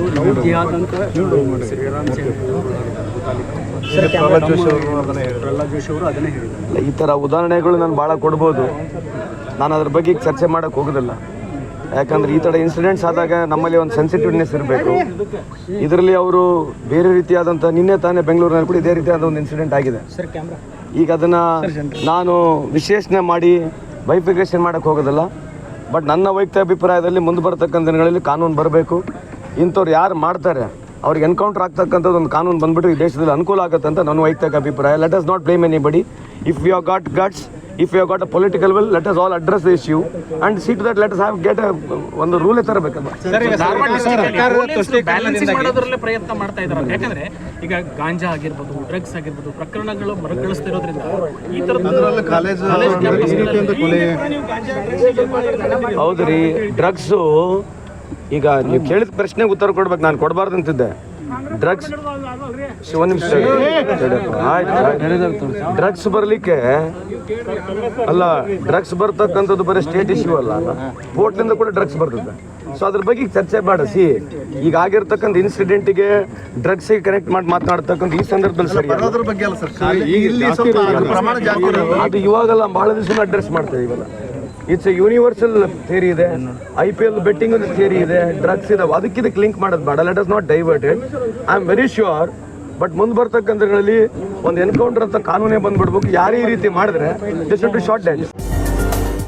ಅದು ಲವ್ ಜಿಹಾದ್ ಅಂತ ಶ್ರೀರಾಮ್ ಪ್ರಹ್ಲಾದ್ ಜೋಶಿ ಅವರು ಅದನ್ನೇ ಹೇಳಿದ್ರು. ಪ್ರಹ್ಲಾದ್ ಜೋಶಿ ಅವರು ಅದನ್ನೇ ಹೇಳಿದ್ದಾರೆ. ಈ ಥರ ಉದಾಹರಣೆಗಳು ನಾನು ಭಾಳ ಕೊಡ್ಬೋದು. ನಾನು ಅದ್ರ ಬಗ್ಗೆ ಚರ್ಚೆ ಮಾಡೋಕ್ಕೆ ಹೋಗೋದಿಲ್ಲ. ಯಾಕಂದ್ರೆ ಈ ಥರ ಇನ್ಸಿಡೆಂಟ್ಸ್ ಆದಾಗ ನಮ್ಮಲ್ಲಿ ಒಂದು ಸೆನ್ಸಿಟಿವ್ನೆಸ್ ಇರಬೇಕು. ಇದರಲ್ಲಿ ಅವರು ಬೇರೆ ರೀತಿಯಾದಂಥ ನಿನ್ನೆ ತಾನೇ ಬೆಂಗಳೂರಿನಲ್ಲಿ ಕೂಡ ಇದೇ ರೀತಿಯಾದ ಒಂದು ಇನ್ಸಿಡೆಂಟ್ ಆಗಿದೆ. ಈಗ ಅದನ್ನು ನಾನು ವಿಶ್ಲೇಷಣೆ ಮಾಡಿ ಬೈಫಿಕೇಶನ್ ಮಾಡೋಕ್ಕೆ ಹೋಗೋದಿಲ್ಲ. ಬಟ್ ನನ್ನ ವೈಯಕ್ತಿಕ ಅಭಿಪ್ರಾಯದಲ್ಲಿ ಮುಂದೆ ಬರ್ತಕ್ಕಂಥ ದಿನಗಳಲ್ಲಿ ಕಾನೂನು ಬರಬೇಕು. ಇಂಥವ್ರು ಯಾರು ಮಾಡ್ತಾರೆ? ಅವ್ರಿಗೆ ಎನ್ಕೌಂಟರ್ ಆಗ್ತಕ್ಕಂಥದ್ದು ಒಂದು ಕಾನೂನು ಬಂದ್ಬಿಟ್ಟು ಈ ದೇಶದಲ್ಲಿ ಅನುಕೂಲ ಆಗುತ್ತೆ ಅಂತ ನನ್ನ ವೈಯಕ್ತಿಕ ಅಭಿಪ್ರಾಯ. Let us not blame anybody if you got guts if you got a political will let us all address the issue and to that let us have get ಒಂದು ರೂಲೇ ತರಬೇಕಲ್ಲ ಬ್ಯಾಲೆನ್ಸಿಂಗ್ ಮಾಡೋದ್ರಲ್ಲೇ ಪ್ರಯತ್ನ ಮಾಡ್ತಾ ಇದ್ದಾರೆ ಯಾಕಂದ್ರೆ ಈಗ ಗಾಂಜಾ ಆಗಿರ್ಬೋದು ಡ್ರಗ್ಸ್ ಆಗಿರ್ಬೋದು ಪ್ರಕರಣಗಳು ಮರುಕಳಿಸ್ತಿರೋದ್ರಿಂದ ಈ ತರದ ಹೌದ್ರಿ ಕಾಲೇಜು ಅಂತ ಕೊಲೆ ಹೌದು ರೀ ಡ್ರಗ್ಸು ಈಗ ನೀವು ಕೇಳಿದ ಪ್ರಶ್ನೆಗೆ ಉತ್ತರ ಕೊಡ್ಬೇಕು ನಾನು ಕೊಡಬಾರ್ದು ಅಂತಿದ್ದೆ ಡ್ರಗ್ಸ್ ಒಂದು ನಿಮಿಷ ಡ್ರಗ್ಸ್ ಬರಲಿಕ್ಕೆ ಅಲ್ಲ ಡ್ರಗ್ಸ್ ಬರ್ತಕ್ಕಂಥದ್ದು ಬರೀ ಸ್ಟೇಟ್ ಇಶ್ಯೂ ಅಲ್ಲ ಕೋರ್ಟ್ನಿಂದ ಕೂಡ ಡ್ರಗ್ಸ್ ಬರ್ತದೆ ಸೊ ಅದ್ರ ಬಗ್ಗೆ ಚರ್ಚೆ ಬೇಡ ಸಿ ಈಗ ಆಗಿರ್ತಕ್ಕಂಥ ಇನ್ಸಿಡೆಂಟಿಗೆ ಡ್ರಗ್ಸಿಗೆ ಕನೆಕ್ಟ್ ಮಾಡಿ ಮಾತನಾಡ್ತಕ್ಕಂಥ ಈ ಸಂದರ್ಭದಲ್ಲಿ ಸರಿ ಅದು ಇವಾಗೆಲ್ಲ ಬಹಳ ದಿವಸ ಅಡ್ರೆಸ್ ಮಾಡ್ತೇವೆ ಇವೆಲ್ಲ ಇಟ್ಸ್ ಎ ಯೂನಿವರ್ಸಲ್ ಥಿಯರಿ ಇದೆ. ಐ ಪಿ ಎಲ್ ಬೆಟ್ಟಿಂಗ್ ಒಂದು ಥಿಯರಿ ಇದೆ. ಡ್ರಗ್ಸ್ ಇದಾವೆ. ಅದಕ್ಕೆ ಇದಕ್ಕೆ ಲಿಂಕ್ ಮಾಡೋದು ಬೇಡ. Let us not diverted I am very sure but ಮುಂದೆ ಬರ್ತಕ್ಕಂಥಗಳಲ್ಲಿ ಒಂದು ಎನ್ಕೌಂಟರ್ ಅಂತ ಕಾನೂನೇ ಬಂದ್ಬಿಡ್ಬೇಕು. ಯಾರೇ ಈ ರೀತಿ ಮಾಡಿದ್ರೆ this should be short dance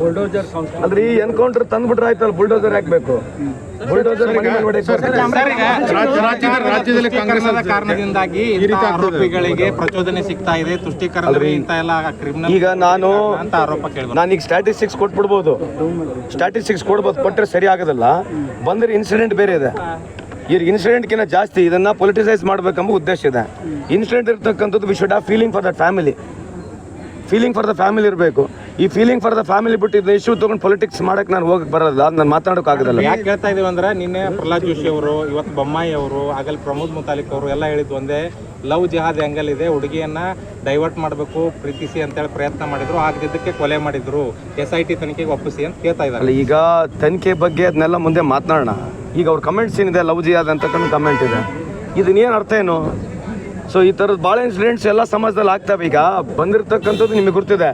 Bulldozer ಸಂಸ್ಥೆ ಈ ಎನ್ಕೌಂಟರ್ ತಂದ್ಬಿಟ್ರೆ ಆಯ್ತಲ್ಲ ಬುಲ್ಡೋಸರ್ ಹಾಕ್ಬೇಕು. ಬುಲ್ಡೋಜರ್ ರಾಜ್ಯದಲ್ಲಿ ಕಾಂಗ್ರೆಸ್ ಕಾರಣದಿಂದಾಗಿ ಆರೋಪಿಗಳಿಗೆ ಪ್ರಚೋದನೆ ಸಿಗ್ತಾ ಇದೆ. ತುಷ್ಟೀಕರಣ ಇಂತ ಎಲ್ಲ ಕ್ರಿಮಿನಲ್ ಈಗ ನಾನು ಅಂತ ಆರೋಪ ಕೇಳಿದ್ರು ನಾನೀಗ ಸ್ಟ್ಯಾಟಿಸ್ಟಿಕ್ಸ್ ಕೊಟ್ಬಿಡ್ಬೋದು. ಸ್ಟ್ಯಾಟಿಸ್ಟಿಕ್ಸ್ ಕೊಡ್ಬೋದು ಕೊಟ್ಟರೆ ಸರಿ ಆಗೋದಲ್ಲ. ಬಂದ್ರೆ ಇನ್ಸಿಡೆಂಟ್ ಬೇರೆ ಇದೆ. ಈಗ ಇನ್ಸಿಡೆಂಟ್ಗಿಂತ ಜಾಸ್ತಿ ಇದನ್ನ ಪೊಲಿಟಿಸೈಸ್ ಮಾಡ್ಬೇಕಂಬ ಉದ್ದೇಶ ಇದೆ. ಇನ್ಸಿಡೆಂಟ್ ಇರ್ತಕ್ಕಂಥದ್ದು we should have feeling for the family feeling for the family ಇರಬೇಕು. ಈ ಫೀಲಿಂಗ್ ಫಾರ್ ದ ಫ್ಯಾಮಿಲಿ ಬಿಟ್ಟು ಇದನ್ನ ಇಶ್ಯೂ ತಗೊಂಡು ಪೊಲಿಟಿಕ್ಸ್ ಮಾಡಕ್ಕೆ ನಾನು ಹೋಗಕ್ಕೆ ಅದು ನಾನು ಮಾತಾಡೋಕೆ ಆಗೋದಿಲ್ಲ. ಯಾಕೆ ಹೇಳ್ತಾ ಇದೀವಿ ಅಂದ್ರೆ ನಿನ್ನೆ ಪ್ರಹ್ಲಾದ್ ಜೋಶಿ ಅವರು ಇವತ್ತು ಬೊಮ್ಮಾಯಿ ಅವರು ಆಗಲ್ ಪ್ರಮೋದ್ ಮುತಾಲಿಕ್ ಅವರು ಎಲ್ಲ ಹೇಳಿದ್ದು ಒಂದೇ ಲವ್ ಜಿಹಾದ್ ಆ್ಯಂಗಲ್ ಇದೆ ಹುಡುಗಿಯನ್ನ ಡೈವರ್ಟ್ ಮಾಡಬೇಕು ಪ್ರೀತಿಸಿ ಅಂತೇಳಿ ಪ್ರಯತ್ನ ಮಾಡಿದ್ರು. ಆಗದಿದ್ದಕ್ಕೆ ಕೊಲೆ ಮಾಡಿದ್ರು. ಎಸ್ ಐ ಟಿ ತನಿಖೆಗೆ ಒಪ್ಪಿಸಿ ಅಂತ ಕೇಳ್ತಾ ಇದ್ದಾರೆ. ಈಗ ತನಿಖೆ ಬಗ್ಗೆ ಅದನ್ನೆಲ್ಲ ಮುಂದೆ ಮಾತನಾಡೋಣ. ಈಗ ಅವ್ರ ಕಮೆಂಟ್ಸ್ ಏನಿದೆ ಲವ್ ಜಿಹಾದ್ ಅಂತಕ್ಕಂಥ ಕಮೆಂಟ್ ಇದೆ. ಇದನ್ನೇನು ಅರ್ಥ ಏನು? ಸೊ ಈ ಥರದ್ದು ಭಾಳ ಇನ್ಸಿಡೆಂಟ್ಸ್ ಎಲ್ಲ ಸಮಾಜದಲ್ಲಿ ಆಗ್ತವೆ. ಈಗ ಬಂದಿರತಕ್ಕಂಥದ್ದು ನಿಮಗೆ ಗೊತ್ತಿದೆ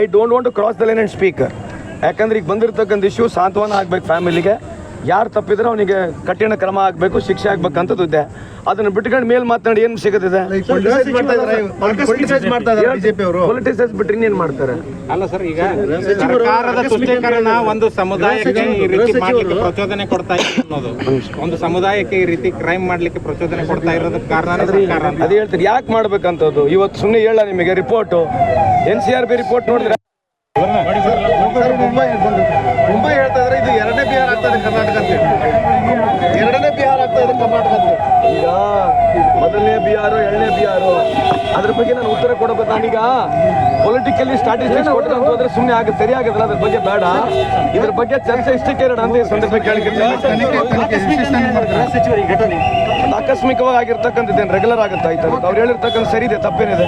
I don't want to cross the line and speak ಯಾಕಂದ್ರೆ ಈಗ ಬಂದಿರತಕ್ಕಂಥ ಇಶ್ಯೂ ಸಾಂತ್ವನ ಆಗ್ಬೇಕು ಫ್ಯಾಮಿಲಿಗೆ ಯಾರು ತಪ್ಪಿದ್ರೆ ಅವನಿಗೆ ಕಠಿಣ ಕ್ರಮ ಆಗಬೇಕು ಶಿಕ್ಷೆ ಆಗ್ಬೇಕಂತದ್ದು ಇದೆ. ಅದನ್ನ ಬಿಟ್ಕೊಂಡು ಮೇಲ್ ಮಾತನಾಡಿ ಏನು ಸಿಗುತ್ತಿದೆ? ಬಿಟ್ಟರೆ ಮಾಡ್ತಾ ಇದ್ದಾರೆ Politicize ಮಾಡ್ತಾ ಇದ್ದಾರೆ ಬಿಜೆಪಿ ಅವರು. ಪೊಲಿಟಿಸೈಸ್ ಬಿಟ್ರೆ ಇನ್ನೇನು ಮಾಡ್ತಾರೆ? ಅಲ್ಲ ಸರ್ ಈಗ ಸರ್ಕಾರದ ತುಷ್ಟೀಕರಣ ಒಂದು ಸಮುದಾಯಕ್ಕೆ ಈ ರೀತಿ ಮಾಡ್ಲಿಕ್ಕೆ ಪ್ರಚೋದನೆ ಕೊಡ್ತಾ ಇದೆ ಅನ್ನೋದು. ಒಂದು ಸಮುದಾಯಕ್ಕೆ ಈ ರೀತಿ ಕ್ರೈಮ್ ಮಾಡ್ಲಿಕ್ಕೆ ಪ್ರಚೋದನೆ ಕೊಡ್ತಾ ಇರೋದಕ್ಕೆ ಕಾರಣ ಅದ ಹೇಳ್ತೀರಿ ಯಾಕೆ ಮಾಡ್ಬೇಕಂತದ್ದು? ಇವತ್ತು ಸುಮ್ಮನೆ ಹೇಳ ನಿಮಗೆ report N C R B report ನೋಡಿದ್ರೆ ಮುಂಬೈ ಮುಂಬೈ ಹೇಳ್ತಾ ಇದ್ರೆ ಇದು ಎರಡನೇ ಬಿಹಾರ ಆಗ್ತಾ ಇದೆ ಕರ್ನಾಟಕ ಅಂತ ಎರಡನೇ ಬಿಹಾರ ಆಗ್ತಾ ಇದೆ ಕರ್ನಾಟಕ ಅಂತ ಈಗ ಮೊದಲನೇ ಬಿಹಾರು ಎರಡನೇ ಬಿಹಾರು. ಅದ್ರ ಬಗ್ಗೆ ನಾನು ಉತ್ತರ ಕೊಡಬೇಕು ನಾನೀಗ. ಪೊಲಿಟಿಕಲಿ ಸ್ಟಾಟಿಸ್ಟಿಕ್ಸ್ ಕೊಟ್ಟರೆ ಅಂತ ಹೋದ್ರೆ ಸುಮ್ಮನೆ ಆಗ ಸರಿ ಆಗೋದಿಲ್ಲ ಅದ್ರ ಬಗ್ಗೆ ಬೇಡ. ಇದ್ರ ಬಗ್ಗೆ ಚರ್ಚೆ ಇಷ್ಟಕ್ಕೆ ಇರೋಣ ಅಂತ ಈ ಸಂದರ್ಭ ಕೇಳಿಕೆ ಆಕಸ್ಮಿಕವಾಗಿ ಆಗಿರ್ತಕ್ಕಂಥದ್ದೇನು ರೆಗ್ಯುಲರ್ ಆಗುತ್ತೆ ಆಯ್ತು ಅವ್ರು ಹೇಳಿರ್ತಕ್ಕಂಥ ಸರಿ ಇದೆ ತಪ್ಪೇನಿದೆ.